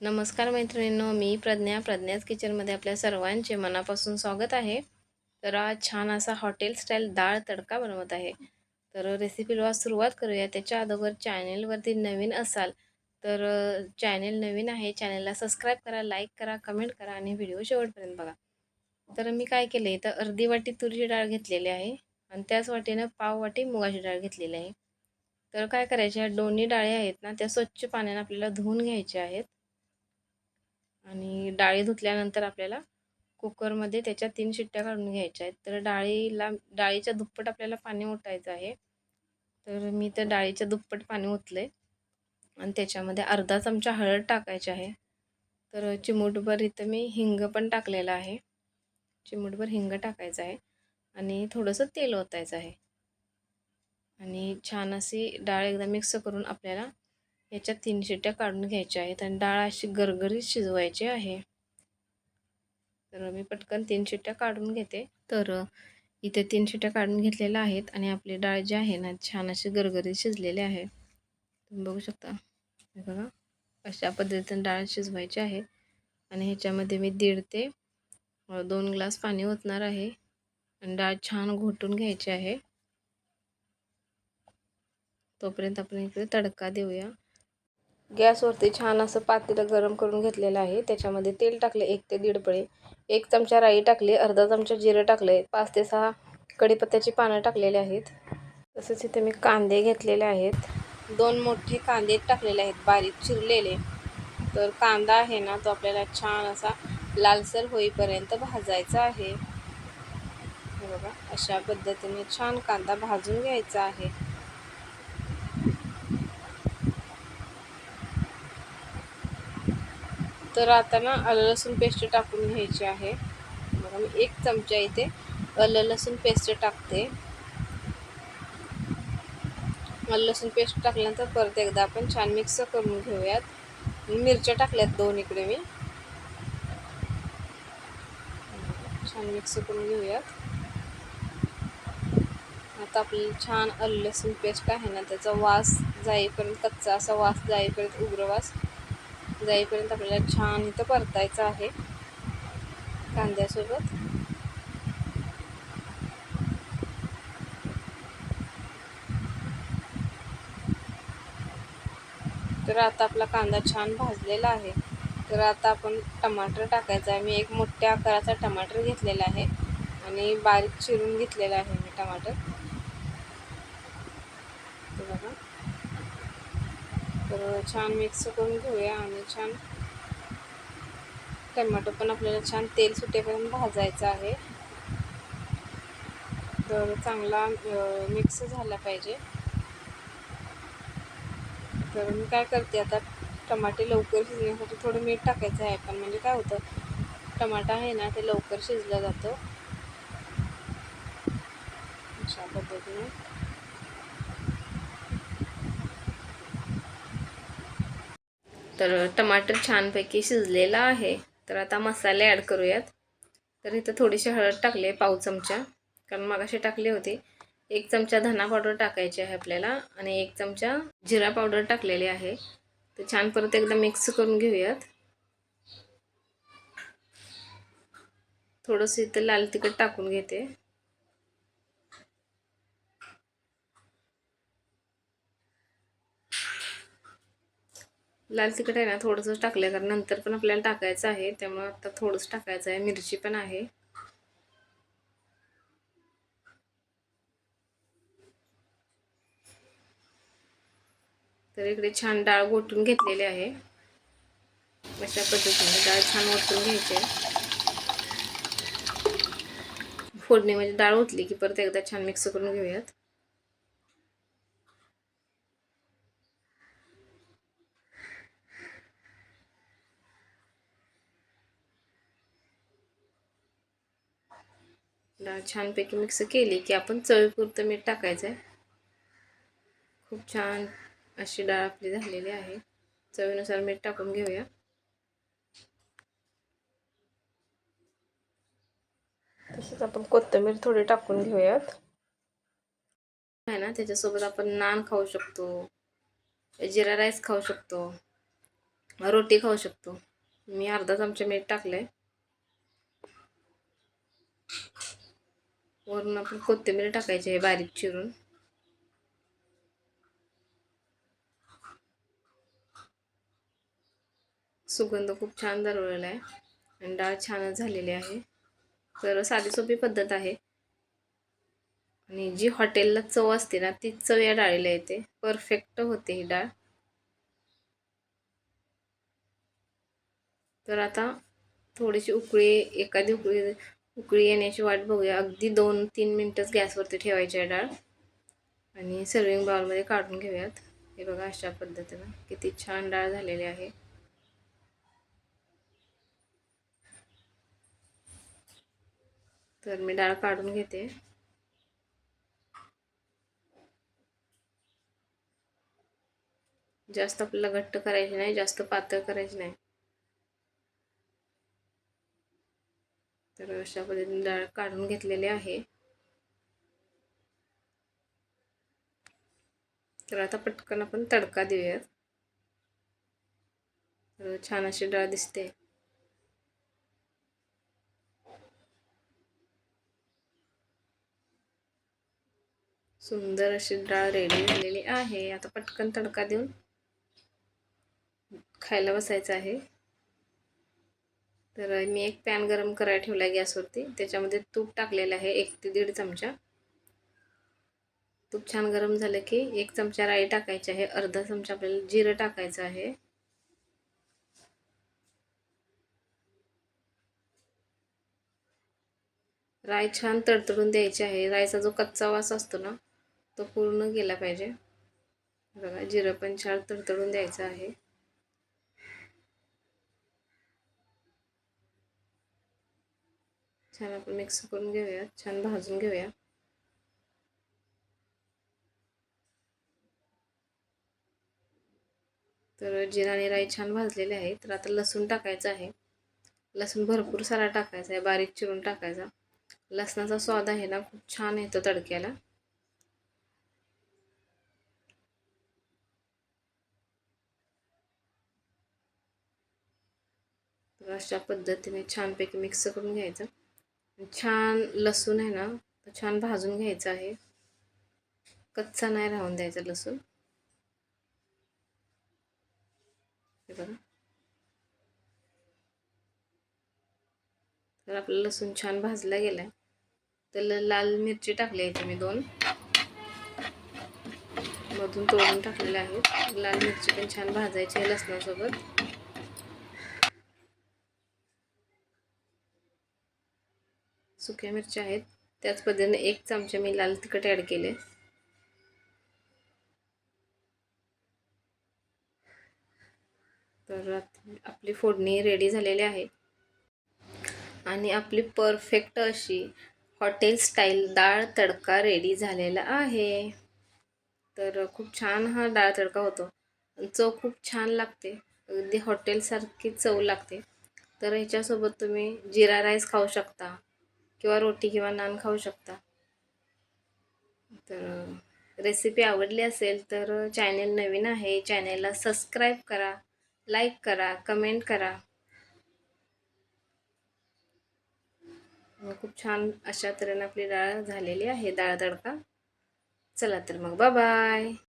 नमस्कार मैत्रिणींनो मी प्रज्ञा प्रज्ञाच किचनमध्ये आपल्या सर्वांचे मनापासून स्वागत आहे. तर आज छान असा हॉटेल स्टाईल डाळ तडका बनवत आहे. तर रेसिपीला सुरुवात करूया. त्याच्या अगोदर चॅनेलवरती नवीन असाल तर चॅनेल नवीन आहे. चॅनेलला सबस्क्राईब करा लाईक करा कमेंट करा आणि व्हिडिओ शेवटपर्यंत बघा. तर मी काय केले तर अर्धी वाटी तुरीची डाळ घेतलेली आहे आणि त्याच वाटीनं पाव वाटी मुगाची डाळ घेतलेली आहे. तर काय करायचे? दोन्ही डाळी आहेत ना त्या स्वच्छ पाण्याने आपल्याला धुवून घ्यायच्या आहेत. आणि डाळी धुतल्यानंतर आपल्याला कुकरमध्ये त्याच्या तीन शिट्ट्या काढून घ्यायच्या आहेत. तर डाळीला डाळीच्या दुप्पट आपल्याला पाणी ओतायचं आहे. तर मी तर डाळीच्या दुप्पट पाणी ओतले आणि त्याच्यामध्ये अर्धा चमचा हळद टाकायची आहे. तर चिमूटभर इथं मी हिंग पण टाकलेलं आहे. चिमूटभर हिंग टाकायचं आहे. आणि थोडंसं तेल ओतायचं आहे. आणि छान अशी डाळ एकदा मिक्स करून आपल्याला याच्या तीन शिट्ट्या काढून घ्यायच्या आहेत आणि डाळ अशी गरगरीत शिजवायची आहे. तर मी पटकन तीन शिट्ट्या काढून घेते. तर इथे तीन शिट्ट्या काढून घेतलेल्या आहेत आणि आपली डाळ जी आहे ना छान अशी गरगरीत शिजलेली आहे. तुम्ही बघू शकता. बघा अशा पद्धतीने डाळ शिजवायची आहे. आणि ह्याच्यामध्ये मी दीड ते दोन ग्लास पाणी ओतणार आहे. आणि डाळ छान घोटून घ्यायची आहे. तोपर्यंत आपण इकडे तडका देऊया. गॅसवरती छान असं पातेलं गरम करून घेतलेलं आहे. त्याच्यामध्ये तेल टाकले एक ते दीड पळे. एक चमचा राई टाकली अर्धा चमचा जिरं टाकले पाच ते सहा कढीपत्त्याची पानं टाकलेली आहेत. तसेच इथे मी कांदे घेतलेले आहेत. दोन मोठे कांदे टाकलेले आहेत बारीक चिरलेले. तर कांदा आहे ना तो आपल्याला छान असा लालसर होईपर्यंत भाजायचा आहे. बघा अशा पद्धतीने छान कांदा भाजून घ्यायचा आहे. तर आता ना आलं लसूण पेस्ट टाकून घ्यायची आहे. बघा मी एक चमचा इथे आलं लसूण पेस्ट टाकते. आलं लसूण पेस्ट टाकल्यानंतर परत एकदा आपण छान मिक्स करून घेऊयात. मिरच्या टाकल्यात दोन इकडे मी. छान मिक्स करून घेऊयात. आता आपली छान आलं लसूण पेस्ट आहे ना त्याचा वास जाईपर्यंत कच्चा असा वास जाईपर्यंत उग्र वास जाईपर्यंत आपल्याला छान इथं परतायचं आहे. कांद्यासोबत. तर आता आपला कांदा छान भाजलेला आहे. तर आता आपण टमाटर टाकायचं आहे. मी एक मोठ्या आकाराचा टमाटर घेतलेला आहे. आणि बारीक चिरून घेतलेला आहे मी टमाटर बघा तर छान मिक्स करून घेऊया आणि छान टमाटो पण आपल्याला छान तेल सुटेपर्यंत भाजायचं आहे. तर चांगला मिक्स झाला पाहिजे. तर मी काय करते आता टमाटे लवकर शिजण्यासाठी थोडं मीठ टाकायचं आहे पण म्हणजे काय होतं टमाटा आहे ना ते लवकर शिजलं जातं. अशा पद्धतीने. तर टमाटर छानपैकी शिजलेला आहे. तर आता मसाले ॲड करूयात. तर इथं थोडीशी हळद टाकले पाव चमचा. कारण मगाशी टाकले होते. एक चमचा धना पावडर टाकायची आहे आपल्याला आणि एक चमचा जिरा पावडर टाकलेली आहे. तर छान परत एकदा मिक्स करून घेऊयात. थोडंसं इथं लाल तिखट टाकून घेते. लाल तिखट आहे ना थोडंसं टाकलं कारण नंतर पण आपल्याला टाकायचं आहे त्यामुळं आता थोडंसं टाकायचं आहे. मिरची पण आहे. तर इकडे छान डाळ गोठून घेतलेली आहे. अशा पद्धतीने डाळ छान ओतून घ्यायची आहे. फोडणीमध्ये म्हणजे डाळ ओतली की परत एकदा छान मिक्स करून घेऊयात. डाळ छानपैकी मिक्स केली की आपण चवीपुरतं मीठ टाकायचं आहे खूप छान अशी डाळ आपली झालेली आहे. चवीनुसार मीठ टाकून घेऊया. तसंच आपण कोथिंबीर थोडी टाकून घेऊयात. आहे ना त्याच्यासोबत आपण नान खाऊ शकतो जिरा राईस खाऊ शकतो रोटी खाऊ शकतो. मी अर्धा चमचा मीठ टाकलंय. वरून आपण कोथिंबीर टाकायची आहे बारीक चिरून. सुगंध खूप छान दरवळलेला आहे आणि डाळ छानच झालेली आहे. तर साधी सोपी पद्धत आहे. आणि जी हॉटेलला चव असते ना ती चव या डाळीला येते. परफेक्ट होते ही डाळ. तर आता थोडीशी उकळी एखादी उकळी उकळी येण्याची वाट बघूया. अगदी दोन तीन मिनटंच गॅसवरती ठेवायची आहे डाळ. आणि सर्विंग बाउलमध्ये काढून घेऊयात. हे बघा अशा पद्धतीनं किती छान डाळ झालेली आहे. तर मी डाळ काढून घेते. जास्त आपल्याला घट्ट करायची नाही जास्त पातळ करायची नाही. तर अशा पद्धतीने डाळ काढून घेतलेली आहे. तर आता पटकन आपण तडका देऊयात. तर छान अशी डाळ दिसते. सुंदर अशी डाळ रेडी झालेली आहे. आता पटकन तडका देऊन खायला बसायचं आहे. तर मी एक पॅन गरम करायला ठेवला आहे गॅसवरती. त्याच्यामध्ये तूप टाकलेलं आहे एक ते दीड चमचा. तूप छान गरम झालं की एक चमचा राई टाकायची आहे अर्धा चमचा आपल्याला जिरं टाकायचं आहे. राय छान तडतडून द्यायची आहे. राईचा जो कच्चा वास असतो ना तो पूर्ण गेला पाहिजे. बघा जिरं पण छान तडतडून द्यायचं आहे. छान आपण मिक्स करून घेऊया. छान भाजून घेऊया. तर जिरा आणि राई छान भाजलेले आहे तर आता लसूण टाकायचं आहे. लसूण भरपूर सारा टाकायचा आहे. बारीक चिरून टाकायचा. लसणाचा स्वाद आहे ना खूप छान येतो तडक्याला. तर अशा पद्धतीने छानपैकी मिक्स करून घ्यायचं. छान लसूण आहे ना तर छान भाजून घ्यायचं आहे. कच्चा नाही राहून द्यायचा लसूण. हे बघा. तर आपलं लसूण छान भाजला गेलाय. तर लाल मिरची टाकली आहे मी दोन. मधून तोडून टाकलेलं आहेत लाल मिरची पण छान भाजायची आहे लसणासोबत. सुक्या मिरच्या आहेत. त्याच पद्धतीने एक चमचा मी लाल तिखट ॲड केले. तर आपली फोडणी रेडी झालेली आहे. आणि आपली परफेक्ट अशी हॉटेल स्टाईल डाळ तडका रेडी झालेला आहे. तर खूप छान हा डाळ तडका होतो. चव खूप छान लागते. अगदी हॉटेलसारखी चव लागते. तर ह्याच्यासोबत तुम्ही जिरा राईस खाऊ शकता. किंवा रोटी किंवा नान खाऊ शकता. तर रेसिपी आवडली असेल तर चॅनेल नवीन आहे चॅनेलला सबस्क्राईब करा लाईक करा कमेंट करा. खूप छान अशा तऱ्हेनं आपली डाळ झालेली आहे डाळ तडका. चला तर मग बाय